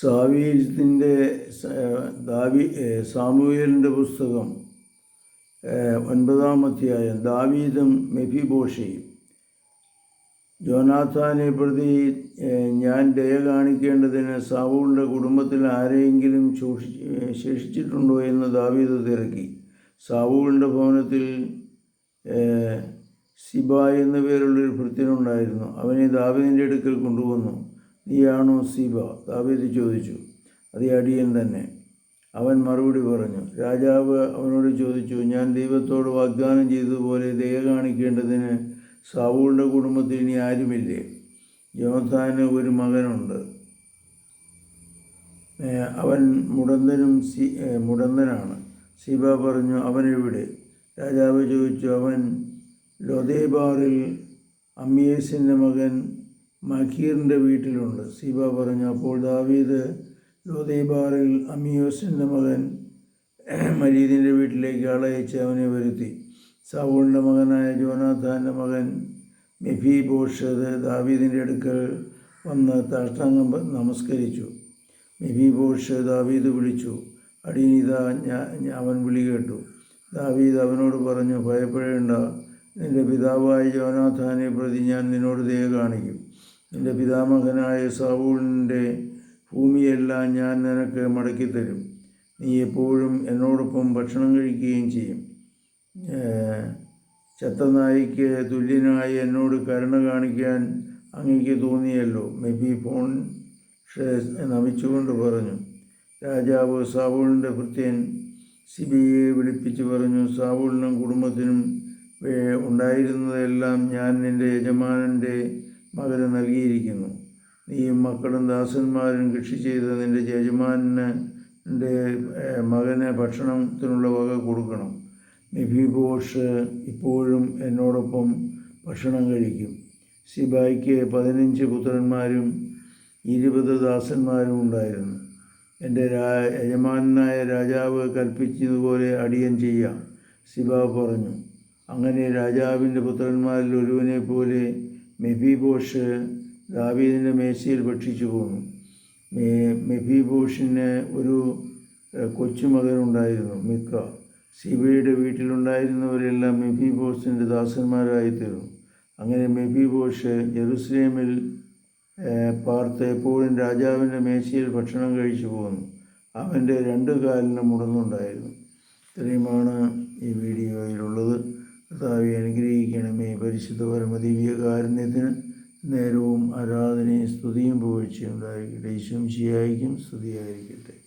സാവീര്യത്തിന്റെ ദാവി സാമൂഹലിന്റെ പുസ്തകം ഒൻപതാം അധ്യായം ദാവീദും മെഫിബോഷയും. ജോനാഥാനെ പ്രതി ഞാൻ ദയ കാണിക്കേണ്ടതിന് സാവൂളിന്റെ കുടുംബത്തിൽ ആരെയെങ്കിലും ശോഷി ശേഷിച്ചിട്ടുണ്ടോ എന്ന് ദാവീദ് തിരക്കി. സാവൂളിന്റെ ഭവനത്തിൽ സിബ എന്ന പേരുള്ളൊരു ഭൃത്യനുണ്ടായിരുന്നു. അവനെ ദാവീദിന്റെ അടുക്കൽ കൊണ്ടുവന്നു. നീയാണോ സീബ? ദാവീദ് ചോദിച്ചു. അത് അടിയൻ തന്നെ. അവൻ മറുപടി പറഞ്ഞു രാജാവ് അവനോട് ചോദിച്ചു ഞാൻ ദൈവത്തോട് വാഗ്ദാനം ചെയ്തതുപോലെ ദയ കാണിക്കേണ്ടതിന് സാവൂളിന്റെ കുടുംബത്തിൽ ഇനി ആരുമില്ലേ? യോഥാന് ഒരു മകനുണ്ട്. അവൻ മുടന്തനും സി മുടന്തനാണ്. സീബ പറഞ്ഞു അവൻ എവിടെ? രാജാവ് ചോദിച്ചു അവൻ ലോദേബാറിൽ അമ്മിയേസിന്റെ മകൻ മഖീറിന്റെ വീട്ടിലുണ്ട്. സീബ പറഞ്ഞു അപ്പോൾ ദാവീദ് ലോദേബാറിൽ അമിയോസിന്റെ മകൻ മരീദിന്റെ വീട്ടിലേക്ക് ആളയച്ച് അവനെ വരുത്തി. സാവൂളിന്റെ മകനായ ജോനാഥാന്റെ മകൻ മെഫി ബോഷത് ദാവീദിന്റെ അടുക്കൽ വന്ന് താഷ്ടാംഗം നമസ്കരിച്ചു. മെഫി ബോഷ് ദാവീദ് വിളിച്ചു. അടിയനിതാ ഞാൻ അവൻ വിളി കേട്ടു. ദാവീദ് അവനോട് പറഞ്ഞു ഭയപ്പെടേണ്ട. നിന്റെ പിതാവായ ജോനാഥാനെ പ്രതി ഞാൻ നിന്നോട് ദയ കാണിക്കും. നിന്റെ പിതാമഹനായ സാവൂളിന്റെ ഭൂമിയെല്ലാം ഞാൻ നിനക്ക് മടക്കിത്തരും. നീ എപ്പോഴും എന്നോടൊപ്പം ഭക്ഷണം കഴിക്കുകയും ചെയ്യും. ചത്തനായിക്ക് ചത്ത തുല്യനായി എന്നോട് കരുണ കാണിക്കാൻ അങ്ങേക്ക് തോന്നിയല്ലോ. മെബി ഫോൺ നമിച്ചുകൊണ്ട് പറഞ്ഞു. രാജാവ് സാവൂളിന്റെ ഭൃത്യൻ സിബിയെ വിളിപ്പിച്ച് പറഞ്ഞു സാവൂളിനും കുടുംബത്തിനും ഉണ്ടായിരുന്നതെല്ലാം ഞാൻ നിന്റെ യജമാനന്റെ മകന് നൽകിയിരിക്കുന്നു. നീയും മക്കളും ദാസന്മാരും കൃഷി ചെയ്ത് നിന്റെ യജമാനെ മകനെ ഭക്ഷണത്തിനുള്ള വക കൊടുക്കണം. മെഫിബോഷ് ഇപ്പോഴും എന്നോടൊപ്പം ഭക്ഷണം കഴിക്കും. സിബായിക്ക് പതിനഞ്ച് പുത്രന്മാരും ഇരുപത് ദാസന്മാരും ഉണ്ടായിരുന്നു. എന്റെ രാ യജമാനായ രാജാവ് കൽപ്പിച്ചതുപോലെ അടിയൻ ചെയ്യാം സിബ പറഞ്ഞു. അങ്ങനെ രാജാവിന്റെ പുത്രന്മാരിൽ ഒരുവനെ പോലെ മെഫിബോഷ് ദാവീദിന്റെ മേശയിൽ ഭക്ഷിച്ചു പോന്നു. മേ മെഫിബോഷിന് ഒരു കൊച്ചുമകനുണ്ടായിരുന്നു മിക്ക. സിബയുടെ വീട്ടിലുണ്ടായിരുന്നവരെല്ലാം മെഫിബോഷിന്റെ ദാസന്മാരായി തീർന്നു. അങ്ങനെ മെഫിബോഷ് ജെറുസലേമിൽ പാർത്ത് എപ്പോഴും രാജാവിന്റെ മേശയിൽ ഭക്ഷണം കഴിച്ചു പോന്നു. അവന്റെ രണ്ട് കാലിന് മുടന്നുണ്ടായിരുന്നു ഇത്രയുമാണ് ഈ വീഡിയോയിലുള്ളത്. കർത്താവെ അനുഗ്രഹിക്കണമേ. പരിശുദ്ധ പരമദിവ്യ കാരുണ്യത്തിന് നേരവും ആരാധനയും സ്തുതിയും പുകഴ്ചയും ഉണ്ടായിരിക്കട്ടെ. ഈശോം ശിയായിരിക്കും സ്തുതിയായിരിക്കട്ടെ.